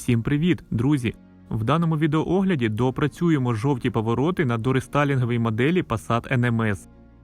Всім привіт, друзі! В даному відеоогляді доопрацюємо жовті повороти на дорестайлінговій моделі Passat NMS.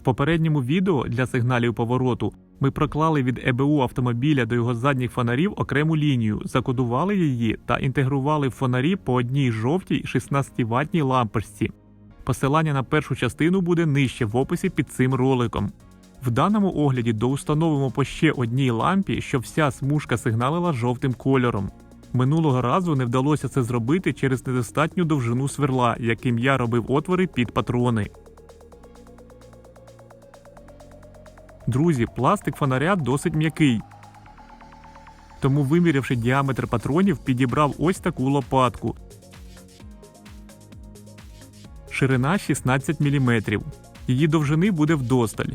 В попередньому відео для сигналів повороту ми проклали від ЕБУ автомобіля до його задніх фонарів окрему лінію, закодували її та інтегрували в фонарі по одній жовтій 16-ваттній лампочці. Посилання на першу частину буде нижче в описі під цим роликом. В даному огляді доустановимо по ще одній лампі, щоб вся смужка сигналила жовтим кольором. Минулого разу не вдалося це зробити через недостатню довжину сверла, яким я робив отвори під патрони. Друзі, пластик фонаря досить м'який. Тому, вимірявши діаметр патронів, підібрав ось таку лопатку. Ширина 16 мм. Її довжини буде вдосталь.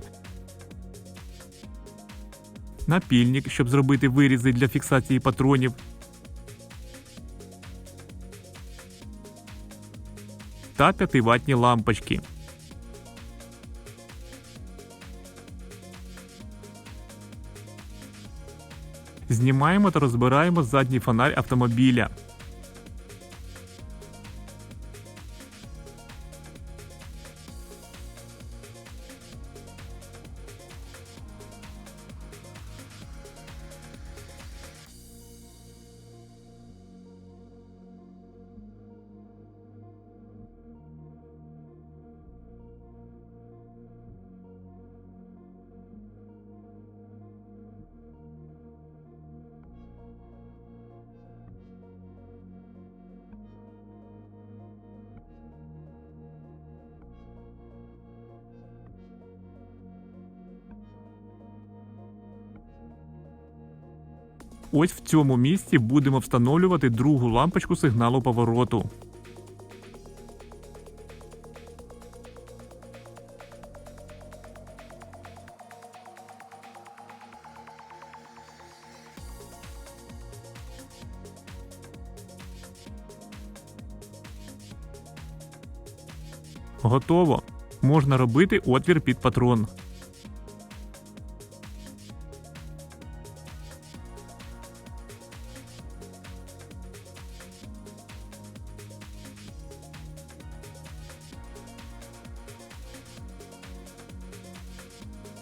Напільник, щоб зробити вирізи для фіксації патронів. Та 5-ватні лампочки. Знімаємо та розбираємо задній фонарь автомобіля. Ось в цьому місці будемо встановлювати другу лампочку сигналу повороту. Готово. Можна робити отвір під патрон.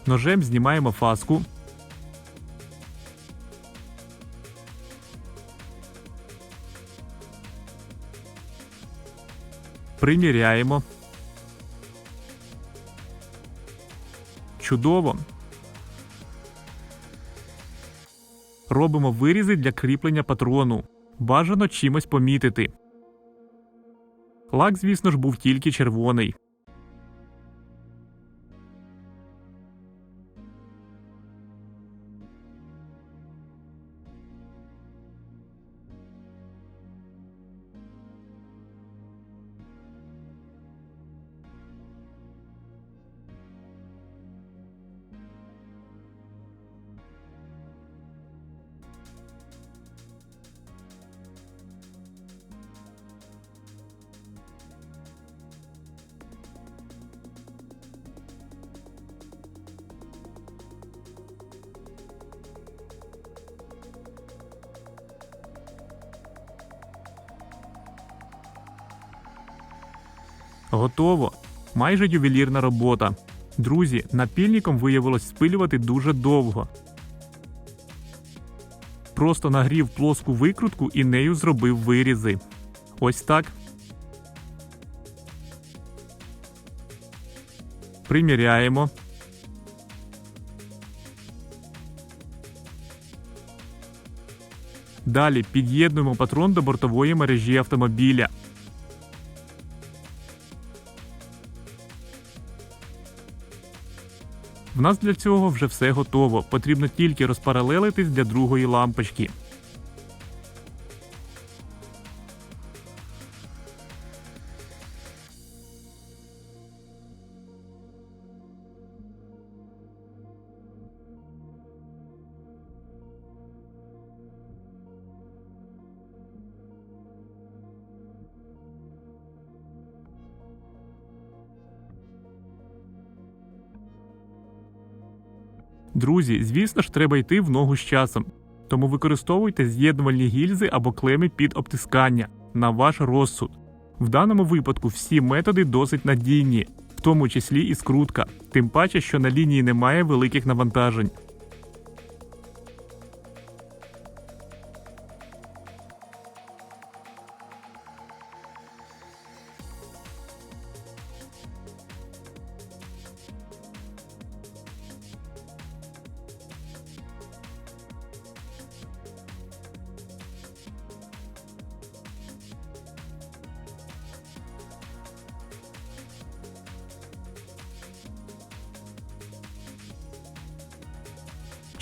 Ножем знімаємо фаску. Приміряємо. Чудово. Робимо вирізи для кріплення патрону. Бажано чимось помітити. Лак, звісно ж, був тільки червоний. Готово. Майже ювелірна робота. Друзі, напільником виявилось спилювати дуже довго. Просто нагрів плоску викрутку і нею зробив вирізи. Ось так. Приміряємо. Далі під'єднуємо патрон до бортової мережі автомобіля. Нас для цього вже все готово. Потрібно тільки розпаралелитись для другої лампочки. Друзі, звісно ж, треба йти в ногу з часом. Тому використовуйте з'єднувальні гільзи або клеми під обтискання на ваш розсуд. В даному випадку всі методи досить надійні, в тому числі і скрутка, тим паче, що на лінії немає великих навантажень.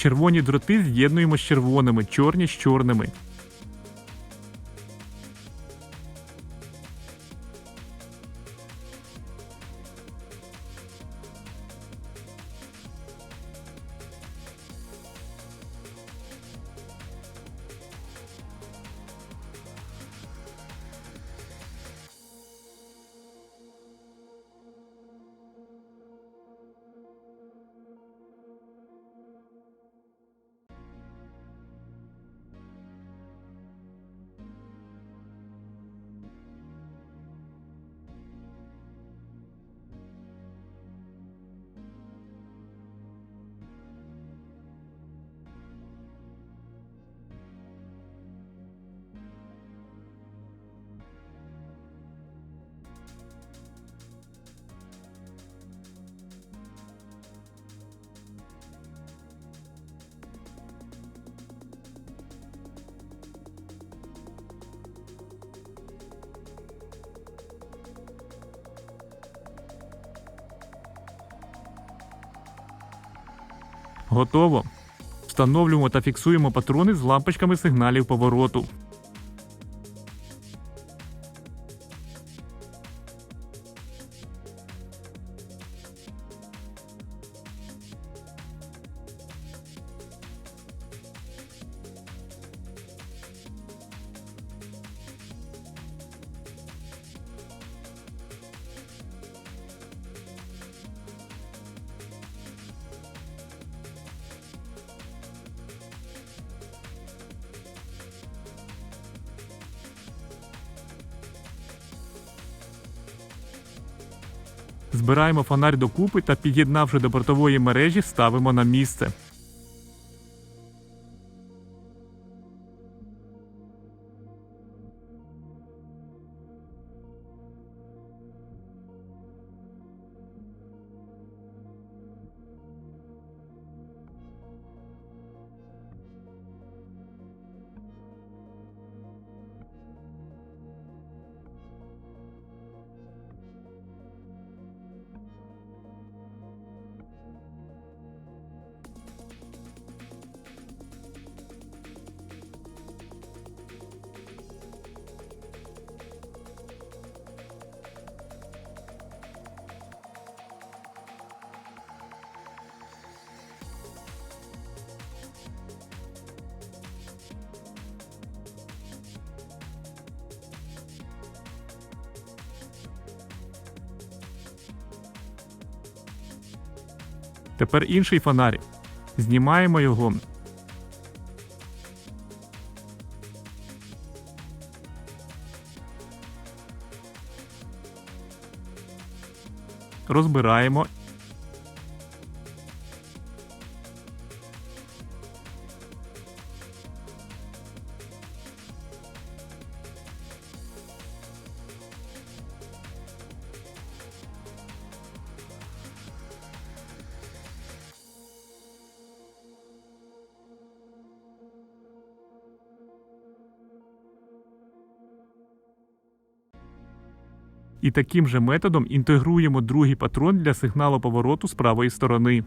Червоні дроти з'єднуємо з червоними, чорні з чорними. Готово. Встановлюємо та фіксуємо патрони з лампочками сигналів повороту. Збираємо фонарь докупи та під'єднавши до бортової мережі, ставимо на місце. Тепер інший фонарик. Знімаємо його. Розбираємо. І таким же методом інтегруємо другий патрон для сигналу повороту з правої сторони.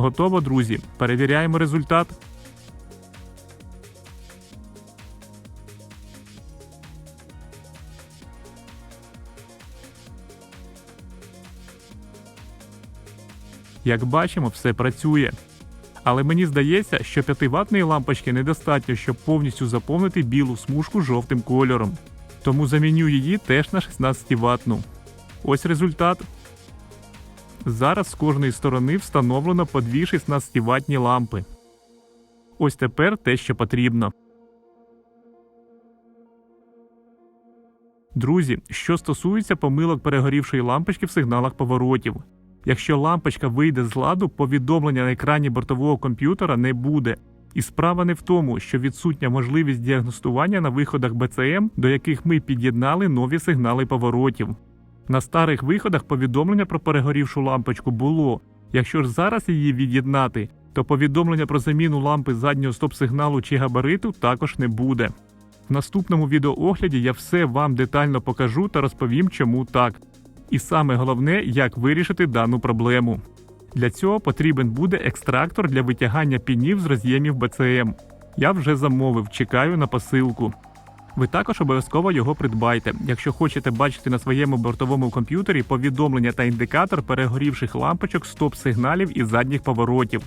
Готово, друзі. Перевіряємо результат. Як бачимо, все працює. Але мені здається, що 5-ваттної лампочки недостатньо, щоб повністю заповнити білу смужку жовтим кольором. Тому заміню її теж на 16 ваттну. Ось результат. Зараз з кожної сторони встановлено по дві 16 ваттні лампи. Ось тепер те, що потрібно. Друзі, що стосується помилок перегорівшої лампочки в сигналах поворотів. Якщо лампочка вийде з ладу, повідомлення на екрані бортового комп'ютера не буде. І справа не в тому, що відсутня можливість діагностування на виходах БЦМ, до яких ми під'єднали нові сигнали поворотів. На старих виходах повідомлення про перегорівшу лампочку було. Якщо ж зараз її від'єднати, то повідомлення про заміну лампи заднього стоп-сигналу чи габариту також не буде. В наступному відеоогляді я все вам детально покажу та розповім, чому так. І саме головне, як вирішити дану проблему. Для цього потрібен буде екстрактор для витягання пінів з роз'ємів БЦМ. Я вже замовив, чекаю на посилку. Ви також обов'язково його придбайте, якщо хочете бачити на своєму бортовому комп'ютері повідомлення та індикатор перегорівших лампочок стоп-сигналів і задніх поворотів.